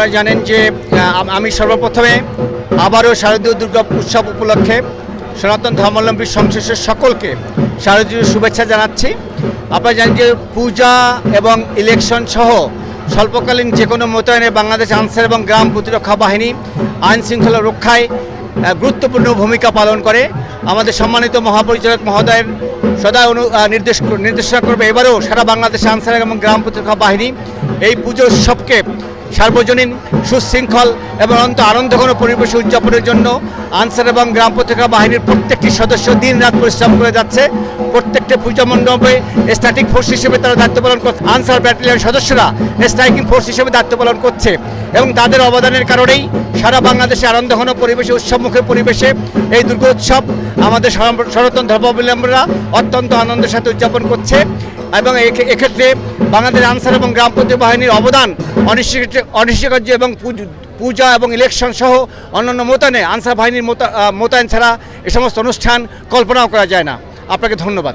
আপনারা জানেন যে আমি সর্বপ্রথমে আবারও শারদীয় দুর্গা উৎসব উপলক্ষে সনাতন ধর্মাবলম্বী সংশ্লিষ্ট সকলকে শারদীয় শুভেচ্ছা জানাচ্ছি। আপনারা জানেন যে পূজা এবং ইলেকশন সহ স্বল্পকালীন যে কোনো মোতায়েনে বাংলাদেশ আনসার এবং গ্রাম প্রতিরক্ষা বাহিনী আইন শৃঙ্খলা রক্ষায় গুরুত্বপূর্ণ ভূমিকা পালন করে। আমাদের সম্মানিত মহাপরিচালক মহোদয়ের সদা অনু নির্দেশ, নির্দেশনা করবে। এবারেও সারা বাংলাদেশ আনসার এবং গ্রাম প্রতিরক্ষা বাহিনী এই পুজো উৎসবকে সার্বজনীন সুশৃঙ্খল এবং অন্ত আনন্দঘন পরিবেশ উদযাপনের জন্য আনসার এবং গ্রাম প্রতিরক্ষা বাহিনীর প্রত্যেকটি সদস্য দিন রাত পরিশ্রম করে যাচ্ছে। প্রত্যেকটি পূজা মণ্ডপে স্ট্যাটিক ফোর্স হিসেবে তারা দায়িত্ব পালন করছে আনসার ব্যাটালিয়ন সদস্যরা স্ট্রাইকিং ফোর্স হিসেবে দায়িত্ব পালন করছে এবং তাদের অবদানের কারণেই সারা বাংলাদেশে আনন্দঘন পরিবেশে উৎসবমুখী পরিবেশে এই দুর্গোৎসব আমাদের সনাতন সনাতন ধর্মাবলম্বীরা অত্যন্ত আনন্দের সাথে উদযাপন করছে এবং এক্ষেত্রে বাংলাদেশ আনসার এবং গ্রাম প্রতিরক্ষা বাহিনীর অবদান, অনিশ্চিত অনিশ্চিকার্য এবং পূজা এবং ইলেকশন সহ অন্যান্য মোতায়েনে আনসার বাহিনীর মোতা- মোতায়েন ছাড়া এ সমস্ত অনুষ্ঠান কল্পনাও করা যায় না। আপনাকে ধন্যবাদ।